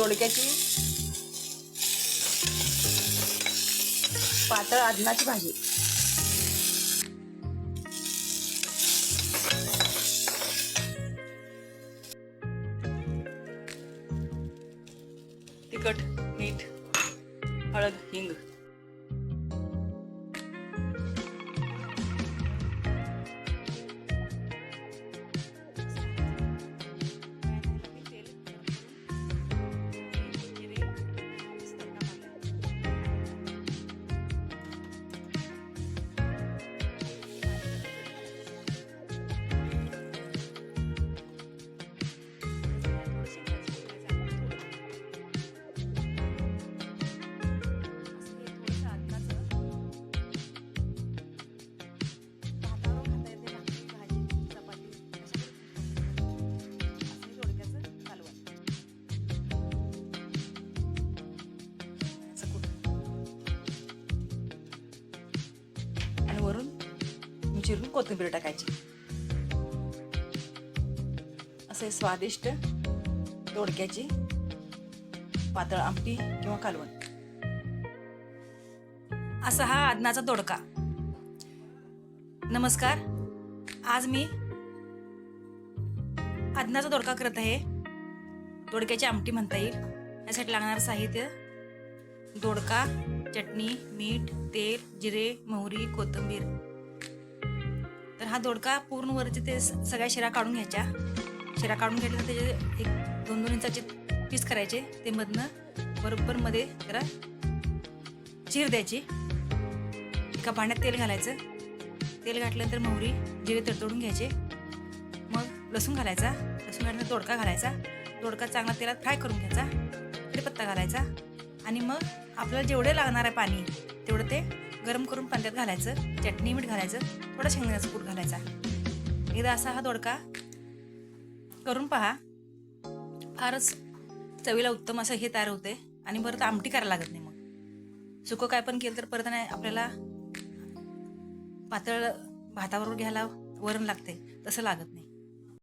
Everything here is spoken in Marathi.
दोडक्याची पातळ आदनाची भाजी. तिखट मीठ हळद हिंग. चिरून कोथिंबीर टाकायची. असे स्वादिष्ट दोडक्याची पातळ आमटी किंवा कालवण. असा हा आदनाचा दोडका. नमस्कार. आज मी आदनाचा दोडका करत आहे. दोडक्याची आमटी म्हणता येईल. यासाठी लागणारं साहित्य दोडका चटणी मीठ तेल जिरे मोहरी कोथिंबीर. हा दोडका पूर्ण वरचे ते स- सगळ्या शिरा काढून घ्यायच्या. शिरा काढून घेतल्या त्याचे एक दोन दोन इंचाचे पीस करायचे. ते मधनं बरोबर मध्ये जरा चीर द्यायची. एका भांड्यात तेल घालायचं. तेल घातल्यानंतर मोहरी जिरे तडतडून घ्यायचे. मग लसूण घालायचा. लसूण घातल्यानंतर दोडका घालायचा. दोडका चांगला तेलात फ्राय करून घ्यायचा. कडीपत्ता घालायचा. आणि मग आपल्याला जेवढे लागणार आहे पाणी तेवढं ते गरम करून पाण्यात घालायचं चटणी मीठ घालायचं थोडा शेंगदाण्याचा कूट घालायचा. एकदा असा हा दोडका करून पहा. फारच चवीला उत्तम असं हे तयार होते आणि परत आमटी करायला लागत नाही मग. सुकं काय पण केलं तर परत नाही आपल्याला पातळ भाताबरोबर घ्यायला वरण लागते तसं लागत नाही.